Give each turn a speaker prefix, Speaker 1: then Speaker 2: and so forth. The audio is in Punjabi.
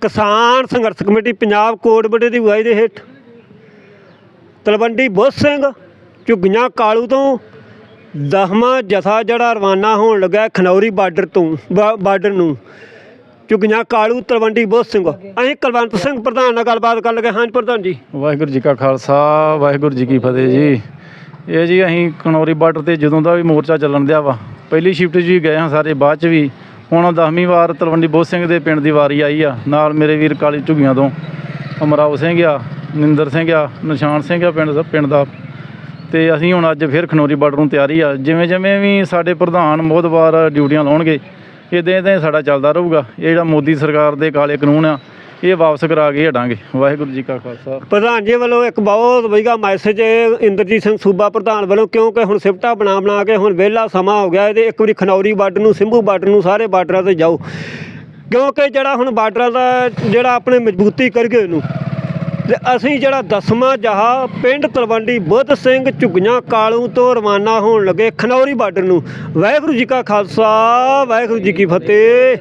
Speaker 1: ਕਿਸਾਨ ਸੰਘਰਸ਼ ਕਮੇਟੀ ਪੰਜਾਬ ਕੋਟਬੜੇ ਦੀ ਅਗਵਾਈ ਦੇ ਹੇਠ ਤਲਵੰਡੀ ਬੁੱਧ ਸਿੰਘ ਝੁੱਗੀਆਂ ਕਾਲੂ ਤੋਂ ਦਸਵਾਂ ਜਥਾ ਜਿਹੜਾ ਰਵਾਨਾ ਹੋਣ ਲੱਗਾ ਹੈ ਖਨੌਰੀ ਬਾਰਡਰ ਤੋਂ ਬਾਰਡਰ ਨੂੰ। ਝੁੱਗੀਆਂ ਕਾਲੂ ਤਲਵੰਡੀ ਬੁੱਧ ਸਿੰਘ। ਅਸੀਂ ਕੁਲਵੰਤ ਸਿੰਘ ਪ੍ਰਧਾਨ ਨਾਲ ਗੱਲਬਾਤ ਕਰਨ ਲੱਗੇ। ਹਾਂ ਪ੍ਰਧਾਨ ਜੀ।
Speaker 2: ਵਾਹਿਗੁਰੂ ਜੀ ਕਾ ਖਾਲਸਾ ਵਾਹਿਗੁਰੂ ਜੀ ਕੀ ਫਤਿਹ ਜੀ। ਇਹ ਜੀ ਅਸੀਂ ਕਨੌਰੀ ਬਾਰਡਰ ਤੇ ਜਦੋਂ ਦਾ ਵੀ ਮੋਰਚਾ ਚੱਲਣ ਦਿਆ ਵਾ ਪਹਿਲੀ ਸ਼ਿਫਟ 'ਚ ਵੀ ਗਏ ਹਾਂ ਸਾਰੇ, ਬਾਅਦ 'ਚ ਵੀ। ਹੁਣ 10ਵੀਂ ਵਾਰ ਤਲਵੰਡੀ ਬੋਧ ਸਿੰਘ ਦੇ ਪਿੰਡ ਦੀ ਵਾਰੀ ਆਈ ਆ। ਨਾਲ ਮੇਰੇ ਵੀਰ ਕਾਲੀ ਝੁੱਗੀਆਂ ਤੋਂ, ਅਮਰਾਓ ਸਿੰਘ ਆ, ਨਿੰਦਰ ਸਿੰਘ ਆ, ਨਿਸ਼ਾਨ ਸਿੰਘ ਆ ਪਿੰਡ ਪਿੰਡ ਦਾ। ਤੇ ਅਸੀਂ ਹੁਣ ਅੱਜ ਫਿਰ ਖਨੌਰੀ ਬਾਰਡਰ ਨੂੰ ਤਿਆਰੀ ਆ। ਜਿਵੇਂ ਜਿਵੇਂ ਵੀ ਸਾਡੇ ਪ੍ਰਧਾਨ ਮੋਦਵਾਰ ਡਿਊਟੀਆਂ ਲਾਉਣਗੇ ਇਦਾਂ ਇਦਾਂ ਸਾਡਾ ਚੱਲਦਾ ਰਹੂਗਾ। ਇਹ ਜਿਹੜਾ ਮੋਦੀ ਸਰਕਾਰ ਦੇ ਕਾਲੇ ਕਾਨੂੰਨ ਆ ਇਹ ਵਾਪਸ ਕਰਾ ਕੇ ਹਟਾਂਗੇ। ਵਾਹਿਗੁਰੂ ਜੀ ਕਾ ਖਾਲਸਾ।
Speaker 1: ਪ੍ਰਧਾਨ ਜੀ ਵੱਲੋਂ ਇੱਕ ਬਹੁਤ ਵਧੀਆ ਮੈਸੇਜ ਇੰਦਰਜੀਤ ਸਿੰਘ ਸੂਬਾ ਪ੍ਰਧਾਨ ਵੱਲੋਂ, ਕਿਉਂਕਿ ਹੁਣ ਸਿਫਟਾ ਬਣਾ ਬਣਾ ਕੇ ਹੁਣ ਵਿਹਲਾ ਸਮਾਂ ਹੋ ਗਿਆ, ਇਹਦੇ ਇੱਕ ਵਾਰੀ ਖਨੌਰੀ ਬਾਰਡਰ ਨੂੰ ਸਿੰਭੂ ਬਾਰਡਰ ਨੂੰ ਸਾਰੇ ਬਾਰਡਰਾਂ ਤੇ ਜਾਓ। ਕਿਉਂਕਿ ਜਿਹੜਾ ਹੁਣ ਬਾਰਡਰਾਂ ਦਾ ਜਿਹੜਾ ਆਪਣੇ ਮਜ਼ਬੂਤੀ ਕਰ ਗਏ ਇਹਨੂੰ, ਤੇ ਅਸੀਂ ਜਿਹੜਾ ਦਸਵਾਂ ਜਹਾ ਪਿੰਡ ਤਲਵੰਡੀ ਬੁੱਧ ਸਿੰਘ ਝੁੱਗੀਆਂ ਕਾਲੂ ਤੋਂ ਰਵਾਨਾ ਹੋਣ ਲੱਗੇ ਖਨੌਰੀ ਬਾਰਡਰ ਨੂੰ। ਵਾਹਿਗੁਰੂ ਜੀ ਕਾ ਖਾਲਸਾ, ਵਾਹਿਗੁਰੂ ਜੀ ਕੀ ਫਤਿਹ।